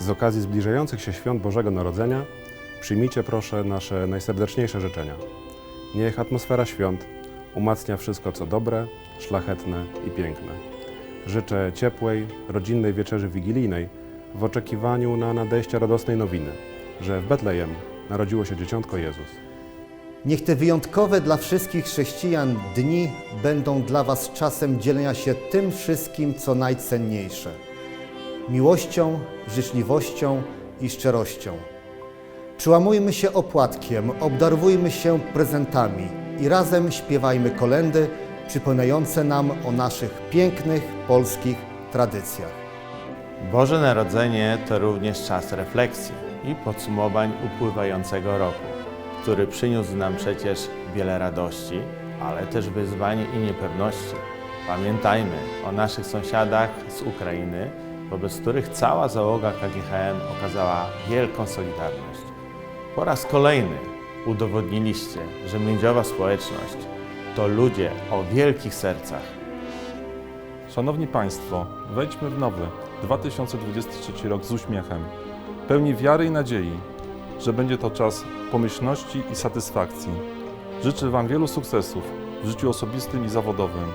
Z okazji zbliżających się świąt Bożego Narodzenia przyjmijcie proszę nasze najserdeczniejsze życzenia. Niech atmosfera świąt umacnia wszystko co dobre, szlachetne i piękne. Życzę ciepłej, rodzinnej wieczerzy wigilijnej w oczekiwaniu na nadejście radosnej nowiny, że w Betlejem narodziło się dzieciątko Jezus. Niech te wyjątkowe dla wszystkich chrześcijan dni będą dla Was czasem dzielenia się tym wszystkim, co najcenniejsze miłością, życzliwością i szczerością. Przyłamujmy się opłatkiem, obdarowujmy się prezentami i razem śpiewajmy kolendy przypominające nam o naszych pięknych polskich tradycjach. Boże Narodzenie to również czas refleksji i podsumowań upływającego roku, który przyniósł nam przecież wiele radości, ale też wyzwań i niepewności. Pamiętajmy o naszych sąsiadach z Ukrainy, wobec których cała załoga KGHM okazała wielką solidarność. Po raz kolejny udowodniliście, że międziowa społeczność to ludzie o wielkich sercach. Szanowni Państwo, wejdźmy w nowy 2023 rok z uśmiechem, pełni wiary i nadziei, że będzie to czas pomyślności i satysfakcji. Życzę Wam wielu sukcesów w życiu osobistym i zawodowym,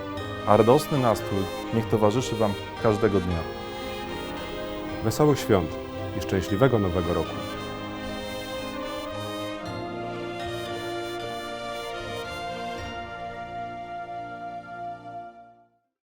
a radosny nastrój niech towarzyszy Wam każdego dnia. Wesołych świąt i szczęśliwego nowego roku!